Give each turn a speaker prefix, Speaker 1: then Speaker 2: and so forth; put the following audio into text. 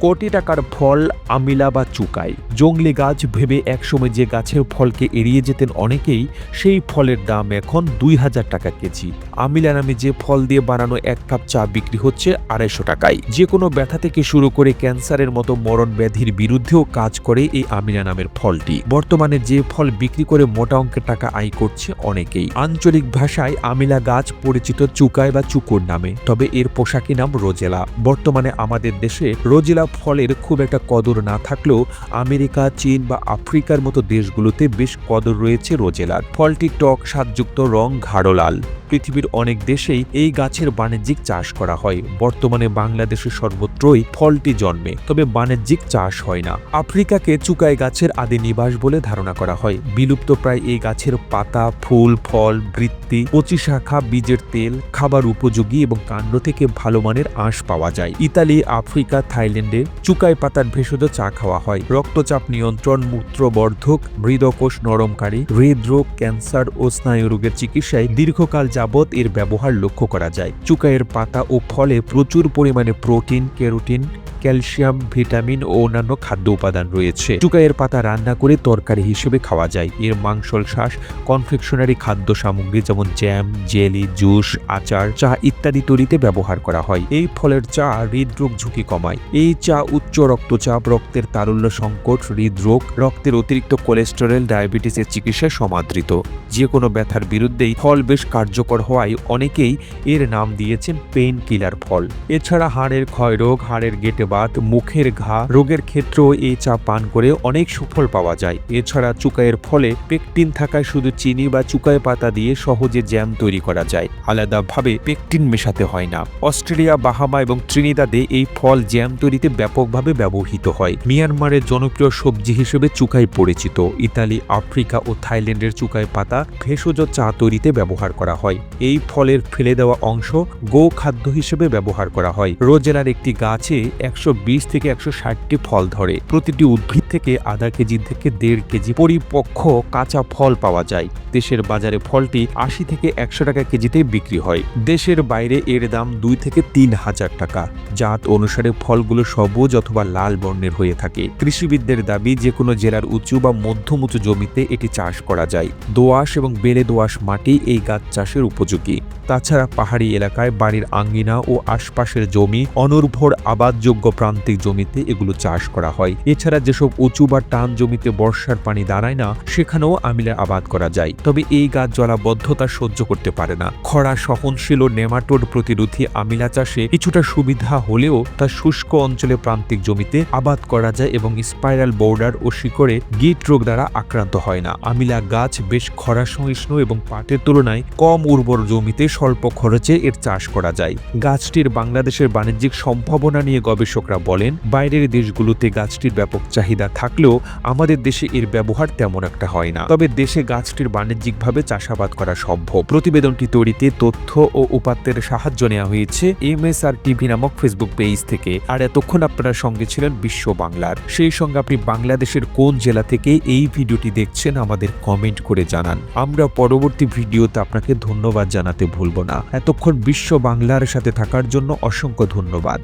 Speaker 1: কোটি টাকার ফল, আমিলা বা চুকাই। জংলি গাছ ভেবে একসময় যে গাছের ফলকে এড়িয়ে যেতেন অনেকেই, সেই ফলের দাম এখন দুই হাজার টাকা কেজি। আমিলা নামে যে ফল দিয়ে বানানো এক কাপ চা বিক্রি হচ্ছে আড়াইশো টাকায়। যে কোনো ব্যথা থেকে শুরু করে ক্যান্সারের মতো মরণ ব্যাধির বিরুদ্ধেও কাজ করে এই আমিলা নামের ফলটি। বর্তমানে যে ফল বিক্রি করে মোটা অঙ্কের টাকা আয় করছে অনেকেই। আঞ্চলিক ভাষায় আমিলা গাছ পরিচিত চুকাই বা চুকুর নামে, তবে এর পোশাকি নাম রোজেলা। বর্তমানে আমাদের দেশে রোজেলা ফলের খুব একটা কদর না থাকলেও আমেরিকা, চীন বা আফ্রিকার মতো দেশগুলোতে বেশ কদর রয়েছে রোজেলার। ফলটি টক, স্বাদযুক্ত, রং ঘাড়ো লাল। পৃথিবীর অনেক দেশেই এই গাছের বাণিজ্যিক চাষ করা হয়। বর্তমানে বাংলাদেশের সর্বত্রই ফলটি জন্মে, তবে বাণিজ্যিক চাষ হয় না। আফ্রিকাকে চুকাই গাছের আদি নিবাস বলে ধারণা করা হয়। বিলুপ্ত প্রায় এই গাছের পাতা, ফুল, ফল, বৃত্তি কচি শাখা, বীজের তেল, খাবার উপযোগী এবং কাণ্ড থেকে ভালো মানের আঁশ পাওয়া যায়। ইতালি, আফ্রিকা, থাইল্যান্ডে চুকাই পাতার ভেষজ চা খাওয়া হয়। রক্তচাপ নিয়ন্ত্রণ, মূত্রবর্ধক মৃদকোষ নরমকারী, হৃদরোগ, ক্যান্সার ও স্নায়ুরোগের চিকিৎসায় দীর্ঘকাল যাবৎ এর ব্যবহার লক্ষ্য করা যায়। চুকাইয়ের পাতা ও ফলে প্রচুর পরিমাণে প্রোটিন কেরোটিন ক্যালসিয়াম, ভিটামিন ও অন্যান্য খাদ্য উপাদান রয়েছে। চুকাইয়ের পাতা রান্না করে তরকারি হিসেবে খাওয়া যায়। এর মাংসল শ্বাস কনফেকশনারি খাদ্য সামগ্রী যেমন জ্যাম জেলি জুস আচার, চা ইত্যাদি তৈরিতে ব্যবহার করা হয়। এই ফলের চা হৃদরোগ ঝুঁকি কমায়। এই চা উচ্চ রক্তচাপ, রক্তের তারল্য সংকট, হৃদরোগ, রক্তের অতিরিক্ত কোলেস্টেরল ডায়াবেটিসের চিকিৎসায় সমাদৃত। যে কোনো ব্যথার বিরুদ্ধেই ফল বেশ কার্যকর হওয়ায় অনেকেই এর নাম দিয়েছেন পেইন কিলার ফল। এছাড়া হাড়ের ক্ষয়রোগ হাড়ের গেটে বাত মুখের ঘা, রোগের ক্ষেত্রেও এই চা পান করে অনেক সুফল পাওয়া যায়। এছাড়া চুকায়ের ফলে পেকটিন থাকায় শুধু চিনি বা চুকায় পাতা দিয়ে সহজে জ্যাম তৈরি করা যায়। আলাদাভাবে পেকটিন মেশাতে হয় না। অস্ট্রেলিয়া, বাহামা এবং ট্রিনিদাদে এই ফল জ্যাম তৈরিতে ব্যাপকভাবে ব্যবহৃত হয়। মিয়ানমারের জনপ্রিয় সবজি হিসেবে চুকাই পরিচিত। ইতালি, আফ্রিকা ও থাইল্যান্ডের চুকাই পাতা ভেষজ চা তৈরিতে ব্যবহার করা হয়। এই ফলের ফেলে দেওয়া অংশ গো খাদ্য হিসেবে ব্যবহার করা হয়। রোজেলার একটি গাছে একশো বিশ থেকে একশো ষাটটি ফল ধরে। প্রতিটি উদ্ভিদ থেকে আধা কেজি থেকে দেড় কেজি পরিপক্ক কাঁচা ফল পাওয়া যায়। দেশের বাজারে ফলটি আশি থেকে একশো টাকা কেজিতে বিক্রি হয়। দেশের বাইরে এর দাম দুই থেকে তিন হাজার টাকা। জাত অনুসারে ফলগুলো সবুজ অথবা লাল বর্ণের হয়ে থাকে। কৃষিবিদদের দাবি যে কোনো জেলার উঁচু বা মধ্যম উঁচু জমিতে এটি চাষ করা যায়। দোআঁশ এবং বেলে দোআঁশ মাটি এই গাছ চাষের উপযোগী। তাছাড়া পাহাড়ি এলাকায় বাড়ির আঙ্গিনা ও আশপাশের জমি অনর্ভর আবাদযোগ্য প্রান্তিক জমিতে এগুলো চাষ করা হয়। এছাড়া যেসব উঁচু বা টান জমিতে বর্ষার পানি দাঁড়ায় না, সেখানেও আমিলের আবাদ করা যায়। তবে এই গাছ জলাবদ্ধতা সহ্য করতে পারে না। খরা সহনশীল ও নেমাটোড প্রতিরোধী আমিলা চাষে কিছুটা সুবিধা হলেও তা শুষ্ক অঞ্চলে প্রান্তিক জমিতে আবাদ করা যায় এবং স্পাইরাল বোর্ডার ও শিকড়ে গিট রোগ দ্বারা আক্রান্ত হয় না। আমিলা গাছ বেশ খরা সহিষ্ণু এবং পাটের তুলনায় কম উর্বর জমিতে স্বল্প খরচে এর চাষ করা যায়। গাছটির বাংলাদেশের বাণিজ্যিক সম্ভাবনা নিয়ে গবেষকরা বলেন, বাইরের দেশগুলোতে গাছটির ব্যাপক চাহিদা থাকলেও আমাদের দেশে এর ব্যবহার তেমন একটা হয় না। তবে দেশে গাছটির বাণিজ্যিকভাবে চাষাবাদ করা সম্ভব। প্রতিবেদনটি তৈরিতে তথ্য ও উপাত্তের সাহায্য নেওয়া হয়েছে এম এস আর টিভি নামক ফেসবুক পেজ থেকে। আর এতক্ষণ আপনারা সঙ্গে ছিলেন বিশ্ব বাংলার। সেই সঙ্গে আপনি বাংলাদেশের কোন জেলা থেকে এই ভিডিওটি দেখছেন আমাদের কমেন্ট করে জানান। আমরা পরবর্তী ভিডিওতে আপনাকে ধন্যবাদ জানাতে ভুলব না। এতক্ষণ বিশ্ব বাংলার সাথে থাকার জন্য অসংখ্য ধন্যবাদ।